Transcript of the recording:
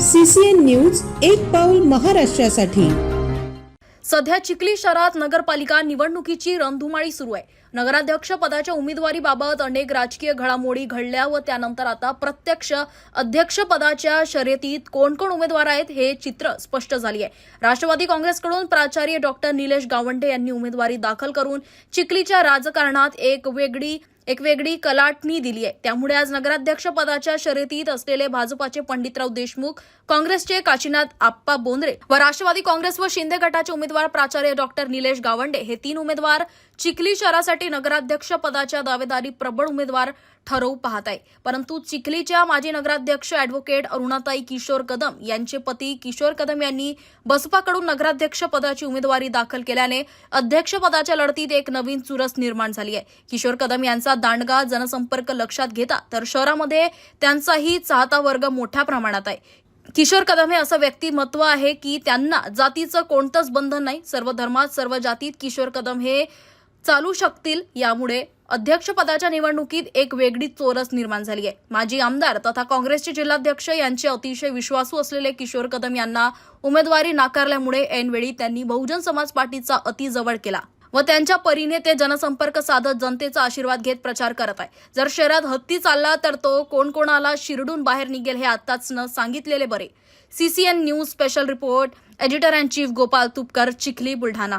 CCN news एक पाऊल महाराष्ट्रासाठी. सध्या चिखली शहरात नगरपालिका निवडणुकीची रणधुमाळी सुरू आहे. नगराध्यक्ष पदाच्या उमेदवारीबाबत अनेक राजकीय घडामोडी घडल्या व त्यानंतर आता प्रत्यक्ष अध्यक्ष पदाच्या शर्यतीत कोण कोण उमेदवार आहेत हे चित्र स्पष्ट झाली आहे. राष्ट्रवादी काँग्रेसकडून प्राचार्य डॉक्टर निलेश गावंडे यांनी उमेदवारी दाखल करून चिखलीच्या राजकारणात एक वेगळी एक वेगळी कलाटणी दिली आहे. त्यामुळे आज नगराध्यक्ष पदाच्या शर्यतीत असलेले भाजपाचे पंडितराव देशमुख काँग्रेसचे काशीनाथ आप्पा बोंद्रे व राष्ट्रवादी काँग्रेस व शिंदे गटाचे उमेदवार प्राचार्य डॉक्टर निलेश गावंडे हे तीन उमेदवार चिखली शहरासाठी नगराध्यक्ष पदाच्या दावेदारी प्रबळ उमेदवार ठरवू पाहत आहे परंतु चिखलीच्या माजी नगराध्यक्ष अॅडव्होकेट अरुणाताई किशोर कदम यांचे पती किशोर कदम यांनी बसपाकडून नगराध्यक्ष पदाची उमेदवारी दाखल केल्याने अध्यक्षपदाच्या लढतीत एक नवीन चुरस निर्माण झाली आहे. किशोर कदम यांचा दांडगा जनसंपर्क लक्षात घेता तर शहरामध्ये त्यांचाही चाहता वर्ग मोठ्या प्रमाणात आहे. किशोर कदम हे असं व्यक्तिमत्व आहे की त्यांना जातीचं कोणतंच बंधन नाही. सर्व धर्मात सर्व जातीत किशोर कदम हे चालू शकतील यामुळे अध्यक्षपदाच्या निवडणुकीत एक वेगळी चोरस निर्माण झाली आहे. माजी आमदार तथा काँग्रेसचे जिल्हाध्यक्ष यांचे अतिशय विश्वासू असलेले किशोर कदम यांना उमेदवारी नाकारल्यामुळे ऐनवेळी त्यांनी बहुजन समाज पार्टीचा अतिजवळ केला व त्यांच्या परीने ते जनसंपर्क साधत जनतेचा आशीर्वाद घेत प्रचार करत आहे. जर शहरात हत्ती चालला तर तो कोण कोणाला शिरडून बाहेर निघेल हे आताच न सांगितलेले बरे. CCN news special report editor and chief Gopal Tupkar Chikhli Buldhana.